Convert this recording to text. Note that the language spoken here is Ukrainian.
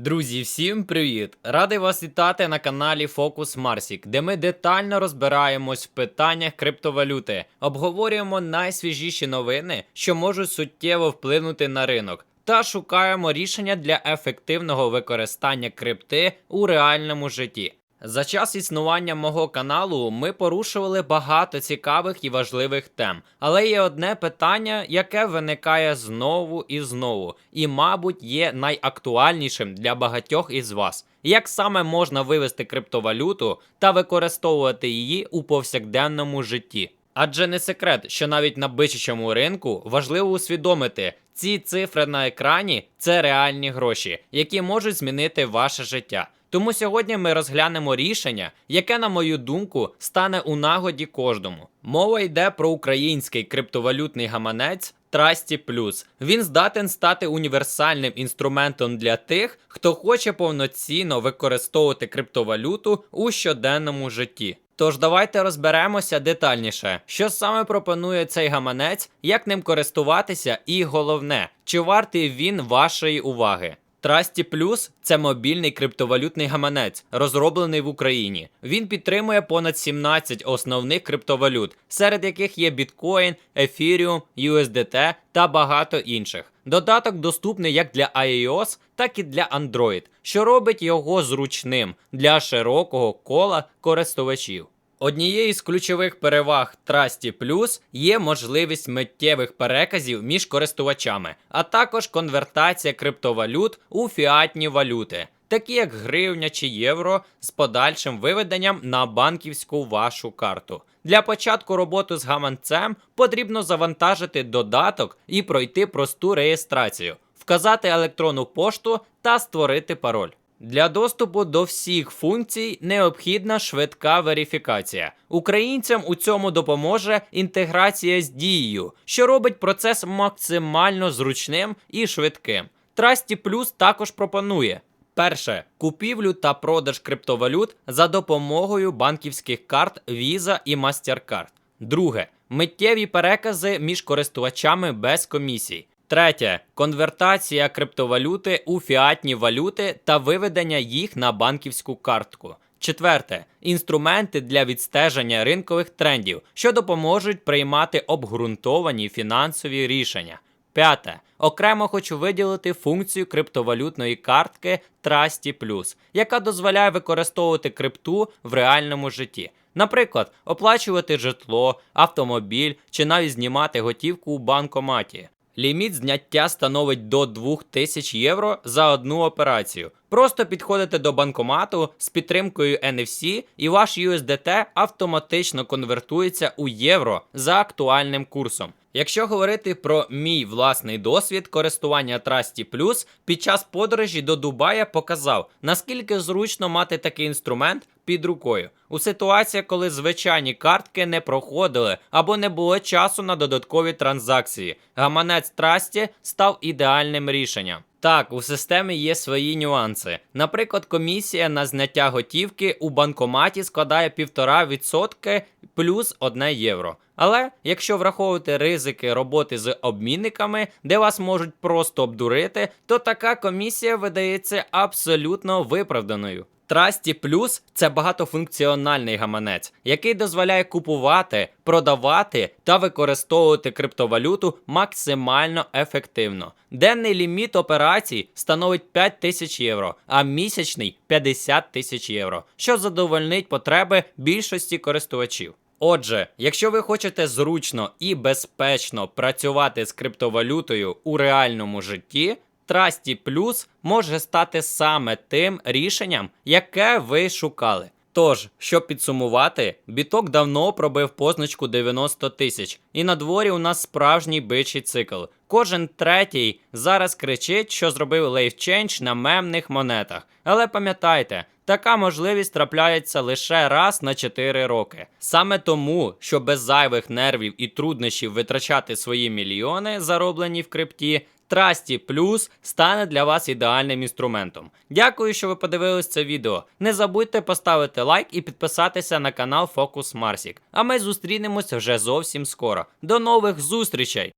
Друзі, всім привіт! Радий вас вітати на каналі Focus Марсік, де ми детально розбираємось в питаннях криптовалюти, обговорюємо найсвіжіші новини, що можуть суттєво вплинути на ринок, та шукаємо рішення для ефективного використання крипти у реальному житті. За час існування мого каналу ми порушували багато цікавих і важливих тем, але є одне питання, яке виникає знову і знову, і, мабуть, є найактуальнішим для багатьох із вас. Як саме можна вивести криптовалюту та використовувати її у повсякденному житті? Адже не секрет, що навіть на бичачому ринку важливо усвідомити, ці цифри на екрані це реальні гроші, які можуть змінити ваше життя. Тому сьогодні ми розглянемо рішення, яке, на мою думку, стане у нагоді кожному. Мова йде про український криптовалютний гаманець Trusty Plus. Він здатен стати універсальним інструментом для тих, хто хоче повноцінно використовувати криптовалюту у щоденному житті. Тож давайте розберемося детальніше, що саме пропонує цей гаманець, як ним користуватися, і головне, чи вартий він вашої уваги. Trusty Plus – це мобільний криптовалютний гаманець, розроблений в Україні. Він підтримує понад 17 основних криптовалют, серед яких є Bitcoin, Ethereum, USDT та багато інших. Додаток доступний як для iOS, так і для Android, що робить його зручним для широкого кола користувачів. Однією з ключових переваг Trusty Plus є можливість миттєвих переказів між користувачами, а також конвертація криптовалют у фіатні валюти, такі як гривня чи євро, з подальшим виведенням на банківську вашу карту. Для початку роботи з гаманцем потрібно завантажити додаток і пройти просту реєстрацію, вказати електронну пошту та створити пароль. Для доступу до всіх функцій необхідна швидка верифікація. Українцям у цьому допоможе інтеграція з дією, що робить процес максимально зручним і швидким. Trusty Plus також пропонує. Перше купівлю та продаж криптовалют за допомогою банківських карт Visa і MasterCard. Друге миттєві перекази між користувачами без комісій. Третє конвертація криптовалюти у фіатні валюти та виведення їх на банківську картку. Четверте інструменти для відстеження ринкових трендів, що допоможуть приймати обґрунтовані фінансові рішення. П'яте. Окремо хочу виділити функцію криптовалютної картки Trusty Plus, яка дозволяє використовувати крипту в реальному житті. Наприклад, оплачувати житло, автомобіль чи навіть знімати готівку у банкоматі. Ліміт зняття становить до 2000 євро за одну операцію. Просто підходите до банкомату з підтримкою NFC, і ваш USDT автоматично конвертується у євро за актуальним курсом. Якщо говорити про мій власний досвід користування Trusty Plus, під час подорожі до Дубая показав, наскільки зручно мати такий інструмент під рукою. У ситуаціях, коли звичайні картки не проходили або не було часу на додаткові транзакції, гаманець Trusty став ідеальним рішенням. Так, у системі є свої нюанси. Наприклад, комісія на зняття готівки у банкоматі складає 1,5% плюс 1 євро. Але якщо враховувати ризики роботи з обмінниками, де вас можуть просто обдурити, то така комісія видається абсолютно виправданою. Trusty Plus – це багатофункціональний гаманець, який дозволяє купувати, продавати та використовувати криптовалюту максимально ефективно. Денний ліміт операцій становить 5 тисяч євро, а місячний 50 тисяч євро, що задовольнить потреби більшості користувачів. Отже, якщо ви хочете зручно і безпечно працювати з криптовалютою у реальному житті, Trusty Plus може стати саме тим рішенням, яке ви шукали. Тож, щоб підсумувати, біток давно пробив позначку 90 тисяч, і на дворі у нас справжній бичий цикл. Кожен третій зараз кричить, що зробив лейфченж на мемних монетах. Але пам'ятайте, така можливість трапляється лише раз на 4 роки. Саме тому, що без зайвих нервів і труднощів витрачати свої мільйони, зароблені в крипті, Trusty Plus стане для вас ідеальним інструментом. Дякую, що ви подивились це відео. Не забудьте поставити лайк і підписатися на канал Focus Marsik. А ми зустрінемося вже зовсім скоро. До нових зустрічей!